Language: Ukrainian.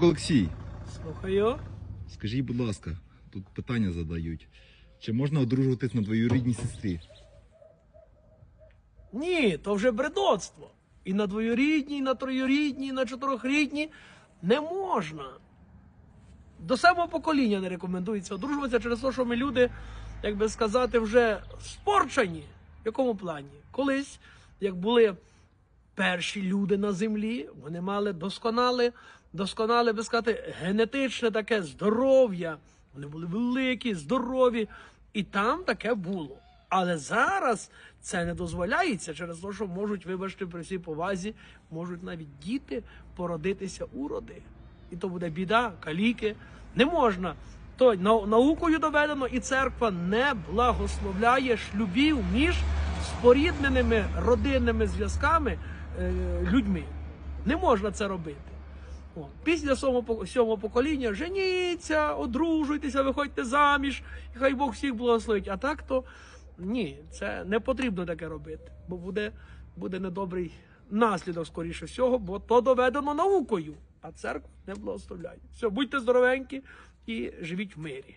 Олексій, Слухаю. скажіть, будь ласка, тут питання задають. Чи можна одружуватись на двоюрідній сестрі? Ні, то вже бредоцтво. І на двоюрідній, і на троюрідній, і на чотирьохрідній не можна. До самого покоління не рекомендується одружуватися через те, що ми люди, як би сказати, вже спорчені. В якому плані? Колись, як були перші люди на землі, вони мали досконале, досконале, би сказати, генетичне таке здоров'я. Вони були великі, здорові, і там таке було. Але зараз це не дозволяється через те, що можуть, вибачте, при всій повазі, можуть навіть діти породитися уроди. І то буде біда, каліки. Не можна. То наукою доведено, і церква не благословляє шлюбів між спорідненими родинними зв'язками людьми. Не можна це робити. О, після сьомого, покоління женіться, одружуйтеся, виходьте заміж, і хай Бог всіх благословить. А так то ні, це не потрібно таке робити, бо буде, буде недобрий наслідок, скоріше всього, бо то доведено наукою, а церква не благословляє. Все, будьте здоровенькі і живіть в мирі.